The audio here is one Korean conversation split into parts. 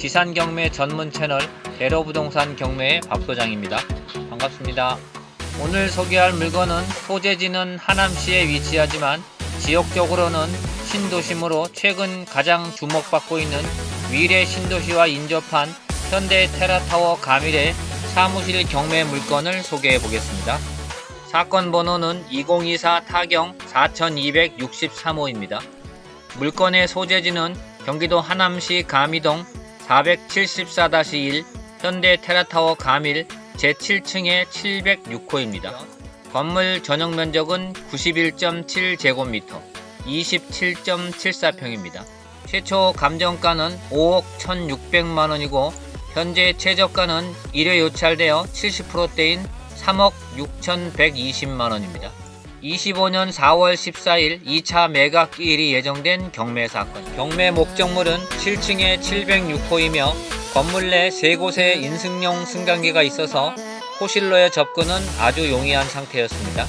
지산 경매 전문 채널 대로 부동산 경매의 박 소장입니다. 반갑습니다. 오늘 소개할 물건은 소재지는 하남시에 위치하지만 지역적으로는 신도심으로 최근 가장 주목받고 있는 위례 신도시와 인접한 현대 테라타워 가밀의 사무실 경매 물건을 소개해 보겠습니다. 사건 번호는 2024 타경 4263호입니다. 물건의 소재지는 경기도 하남시 가미동 474-1 현대 테라타워 가밀 제7층의 706호입니다. 건물 전용 면적은 91.7제곱미터, 27.74평입니다. 최초 감정가는 5억 1,600만 원이고 현재 최저가는 1회 요찰되어 70%대인 3억 6,120만 원입니다. 25년 4월 14일 2차 매각일이 예정된 경매 사건. 경매 목적물은 7층의 706호이며 건물 내 3곳에 인승용 승강기가 있어서 호실로의 접근은 아주 용이한 상태였습니다.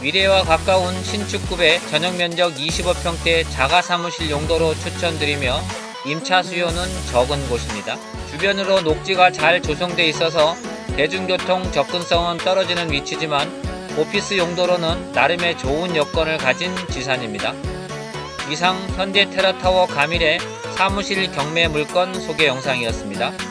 위례와 가까운 신축급의 전용 면적 25평대 자가 사무실 용도로 추천드리며 임차 수요는 적은 곳입니다. 주변으로 녹지가 잘 조성돼 있어서 대중교통 접근성은 떨어지는 위치지만 오피스 용도로는 나름의 좋은 여건을 가진 지산입니다. 이상 현대 테라타워 가밀의 사무실 경매 물건 소개 영상이었습니다.